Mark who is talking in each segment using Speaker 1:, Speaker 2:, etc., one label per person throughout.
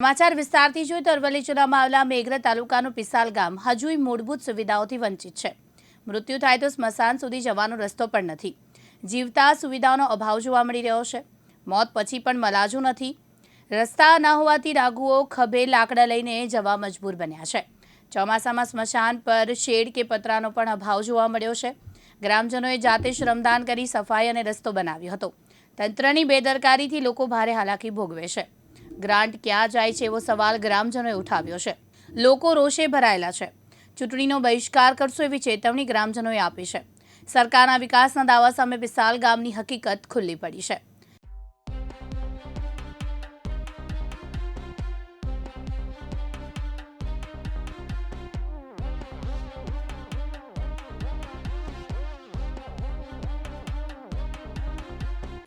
Speaker 1: સમાચાર વિસ્તારથી જોઈએ તો અરવલ્લી જિલ્લામાં આવેલા મેઘરજ તાલુકાનું પિસાલ ગામ હજુય મૂળભૂત સુવિધાઓથી વંચિત છે. મૃત્યુ થાય તો સ્મશાન સુધી જવાનો રસ્તો પણ નથી. જીવતા સુવિધાઓનો અભાવ જોવા મળી રહ્યો છે. મોત પછી પણ મલાજો નથી. રસ્તા ન હોવાથી રાઘુઓ ખભે લાકડા લઈને જવા મજબૂર બન્યા છે. ચોમાસામાં સ્મશાન પર શેડ કે પતરાનો પણ અભાવ જોવા મળ્યો છે. ગ્રામજનોએ જાતે શ્રમદાન કરી સફાઈ અને રસ્તો બનાવ્યો હતો. તંત્રની બેદરકારીથી લોકો ભારે હાલાકી ભોગવે છે. ગ્રાન્ટ ક્યાં જાય છે એવો સવાલ ગ્રામજનોએ ઉઠાવ્યો છે. લોકો રોષે ભરાયેલા છે. ચૂંટણીનો બહિષ્કાર કરશો એવી ચેતવણી ગ્રામજનોએ આપી છે. સરકારના વિકાસના દાવા સામે વિશાલ ગામની હકીકત ખુલ્લી પડી છે.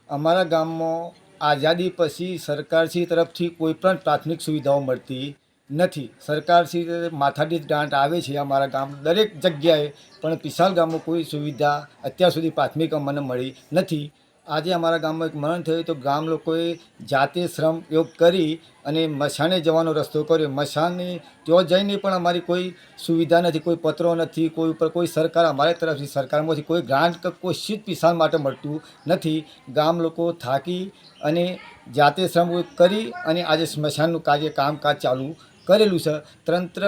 Speaker 2: અમારા ગામમાં આઝાદી પછી સરકારશ્રી તરફથી કોઈ પણ પ્રાથમિક સુવિધાઓ મળતી નથી. સરકારશ્રી માથાદીઠ ગ્રાન્ટ આવે છે અમારા ગામ દરેક જગ્યાએ, પણ પિસાલ ગામમાં કોઈ સુવિધા અત્યાર સુધી પ્રાથમિક અમને મળી નથી. આજે અમારા ગામમાં એક મરણ થયું તો ગામ લોકોએ જાતે શ્રમ યોગ કરી અને મશાને જવાનો રસ્તો કર્યો. મશાને ત્યાં જઈને પણ અમારી કોઈ સુવિધા નથી, કોઈ પત્રો નથી, કોઈ ઉપર કોઈ સરકાર અમારી તરફથી સરકારમાંથી કોઈ ગ્રાન્ટ કે કોઈ શીત પિસાલ માટે મળતું નથી. ગામ લોકો થાકી અને જાતે શ્રમ કરી અને આજે સ્મશાનનું કાર્ય કામકાજ ચાલુ કરેલું છે. તંત્ર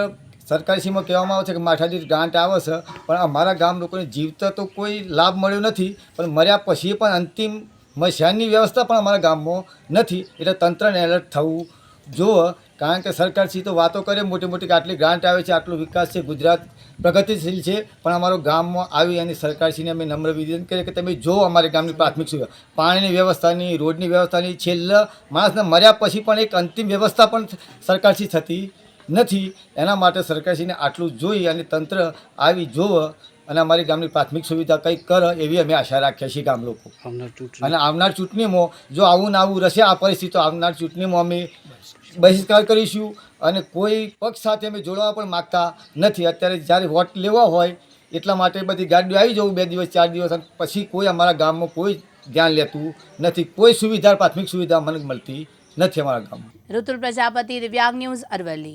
Speaker 2: સરકારશ્રીમાં કહેવામાં આવે છે કે માથાદીઠ ગ્રાન્ટ આવે છે, પણ અમારા ગામ લોકોને જીવતા તો કોઈ લાભ મળ્યો નથી, પણ મર્યા પછી પણ અંતિમ મશાનની વ્યવસ્થા પણ અમારા ગામમાં નથી. એટલે તંત્રને એલર્ટ થવું જુઓ કારણ કે સરકારશ્રી તો વાતો કરે, મોટી મોટી કે આટલી ગ્રાન્ટ આવે છે, આટલો વિકાસ છે, ગુજરાત પ્રગતિશીલ છે, પણ અમારો ગામમાં આવી અને સરકારશ્રીને અમે નમ્ર વિનંતી કરીએ કે તમે જો અમારે ગામની પ્રાથમિક સુવિધા. પાણીની વ્યવસ્થાની, રોડની વ્યવસ્થાની છેલ્લા માણસને મર્યા પછી પણ એક અંતિમ વ્યવસ્થા પણ સરકારશ્રી થતી નથી. એના માટે સરકારશ્રીને આટલું જોઈ અને તંત્ર આવી જોવે અને અમારી ગામની પ્રાથમિક સુવિધા કંઈક કરે એવી અમે આશા રાખીએ છીએ ગામ લોકો. અને આવનાર ચૂંટણીમાં જો આવું ને આવું રહેશે આ પરિસ્થિતિ તો આવનાર ચૂંટણીમાં અમે બહિષ્કાર કરીશું અને કોઈ પક્ષ સાથે અમે જોડાવા પણ માગતા નથી. અત્યારે જ્યારે વોટ લેવા હોય એટલા માટે બધી ગાડીઓ આવી જવું બે દિવસ ચાર દિવસ પછી કોઈ અમારા ગામમાં કોઈ ધ્યાન લેતું નથી. કોઈ સુવિધા પ્રાથમિક સુવિધા મને મળતી નથી અમારા ગામમાં.
Speaker 1: ઋતુલ પ્રજાપતિ દિવ્યાંગ ન્યૂઝ અરવલ્લી.